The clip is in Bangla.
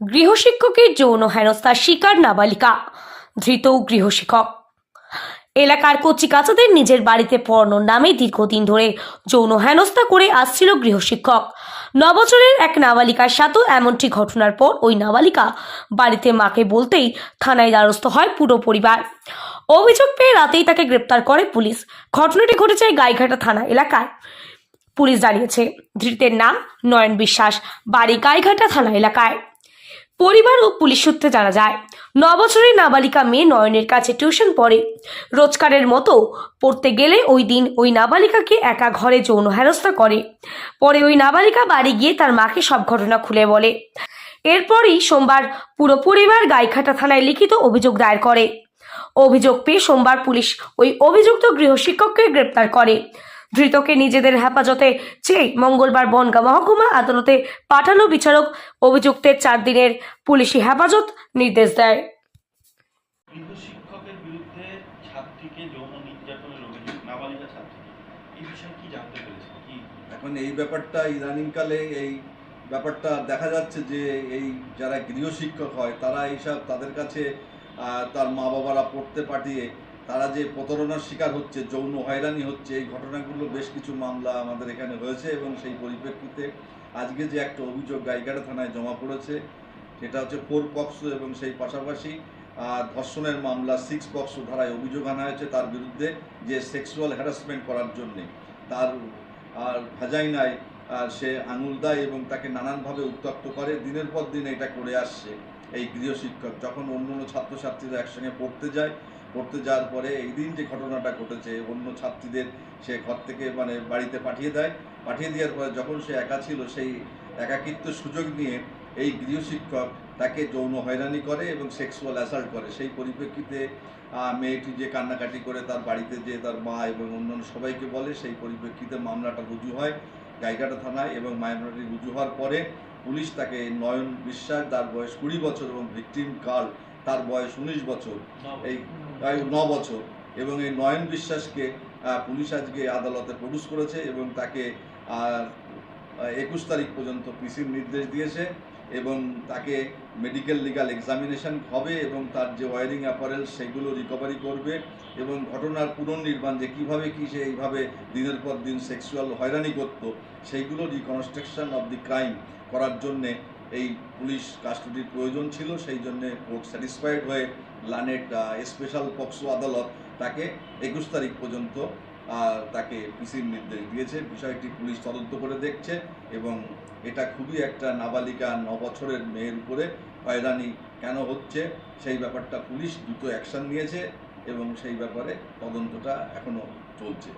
গৃহশিক্ষকের যৌন হেনস্থার শিকার নাবালিকা, ধৃত গৃহশিক্ষক। এলাকার কচিকাচাদের নিজের বাড়িতে পড়ানোর নামে দীর্ঘদিন ধরে যৌন হেনস্থা করে আসছিল গৃহশিক্ষক। নবছরের এক নাবালিকার সাথেও এমনটি ঘটনার পর ওই নাবালিকা বাড়িতে মাকে বলতেই থানায় দ্বারস্থ হয় পুরো পরিবার। অভিযোগ পেয়ে রাতেই তাকে গ্রেপ্তার করে পুলিশ। ঘটনাটি ঘটেছে গাইঘাটা থানা এলাকায়। পুলিশ জানিয়েছে, ধৃতের নাম নয়ন বিশ্বাস, বাড়ি গাইঘাটা থানা এলাকায়। পরিবার ও পুলিশ সূত্রে জানা যায় ন বছরের নাবালিকা মেয়ে নয়নের কাছে টিউশন পড়ে। রোজকারের মতো পড়তে গেলে ওই দিন ওই নাবালিকাকে একা ঘরে যৌন হেনস্থা করে। পরে ওই নাবালিকা বাড়ি গিয়ে তার মাকে সব ঘটনা খুলে বলে। এরপরই সোমবার পুরো পরিবার গাইঘাটা থানায় লিখিত অভিযোগ দায়ের করে। অভিযোগ পেয়ে সোমবার পুলিশ ওই অভিযুক্ত গৃহশিক্ষককে গ্রেপ্তার করে। ধৃতকে নিজেদের হেফাজতে চেয়ে মঙ্গলবার বনগাঁ মহকুমা আদালতে পাঠানো বিচারক অভিযুক্তের চার দিনের পুলিশি হেফাজত নির্দেশ দেয়। শিক্ষকের বিরুদ্ধে ছাত্রীকে যৌন নির্যাতনের অভিযোগ নাবালিকা ছাত্রী এই বিষয়ে কি জানতে পেরেছেন? কি এখন এই ব্যাপারটা ইদানিংকালে এই ব্যাপারটা দেখা যাচ্ছে যে এই যারা গৃহশিক্ষক হয় তারা এইসব তাদের কাছে আহ, তার মা বাবারা পড়তে পাঠিয়ে তারা যে প্রতারণার শিকার হচ্ছে, যৌন হয়রানি হচ্ছে, এই ঘটনাগুলো বেশ কিছু মামলা আমাদের এখানে হয়েছে এবং সেই পরিপ্রেক্ষিতে আজকে যে একটা অভিযোগ গাইঘাটা থানায় জমা পড়েছে, সেটা হচ্ছে ফোর পক্স এবং সেই পাশাপাশি ধর্ষণের মামলা সিক্স পক্স ধারায় অভিযোগ আনা হয়েছে তার বিরুদ্ধে যে সেক্সুয়াল হ্যারাসমেন্ট করার জন্যে। তার, আর ভাজাইনায়, আর সে আঙুল দেয় এবং তাকে নানানভাবে উত্তক্ত করে, দিনের পর দিন এটা করে আসছে এই গৃহশিক্ষক যখন অন্য অন্য ছাত্রছাত্রীরা একসঙ্গে পড়তে যায় পড়তে যাওয়ার পরে এই দিন যে ঘটনাটা ঘটেছে, অন্য ছাত্রীদের সে ঘর থেকে মানে বাড়িতে পাঠিয়ে দেয়। পাঠিয়ে দেওয়ার পরে যখন সে একা ছিল, সেই একাকিত্ব সুযোগ নিয়ে এই গৃহশিক্ষক তাকে যৌন হয়রানি করে এবং সেক্সুয়াল অ্যাসাল্ট করে। সেই পরিপ্রেক্ষিতে মেয়েটি যে কান্নাকাটি করে তার বাড়িতে যে তার মা এবং অন্যান্য সবাইকে বলে, সেই পরিপ্রেক্ষিতে মামলাটা রুজু হয় গাইঘাটা থানায় এবং মাইনরিটি রুজু হওয়ার পরে পুলিশ তাকে নয়ন বিশ্বাস তার বয়স কুড়ি বছর এবং ভিকটিম কাল তার বয়স উনিশ বছর। এই ন বছর। এবং এই নয়ন বিশ্বাসকে পুলিশ আজকে আদালতে প্রডিউস করেছে এবং তাকে একুশ তারিখ পর্যন্ত পিসির নির্দেশ দিয়েছে। এবং তাকে মেডিকেল লিগাল এক্সামিনেশন হবে এবং তার যে ওয়ারিং অ্যাপারেল সেগুলো রিকভারি করবে এবং ঘটনার পুনর্নির্মাণ যে কীভাবে কি সে এইভাবে দিনের পর দিন সেক্সুয়াল হয়রানি করত, সেইগুলো রিকনস্ট্রাকশন অব দি ক্রাইম করার জন্যে এই পুলিশ কাস্টডির প্রয়োজন ছিল, সেই জন্যে কোর্ট স্যাটিসফাইড হয়ে লানেট স্পেশাল পক্সো আদালত তাকে একুশ তারিখ পর্যন্ত তাকে পিসির নির্দেশ দিয়েছে। বিষয়টি পুলিশ তদন্ত করে দেখছে এবং এটা খুবই একটা নাবালিকা ন বছরের মেয়ের উপরে হয়রানি কেন হচ্ছে, সেই ব্যাপারটা পুলিশ দ্রুত অ্যাকশান নিয়েছে এবং সেই ব্যাপারে তদন্তটা এখনও চলছে।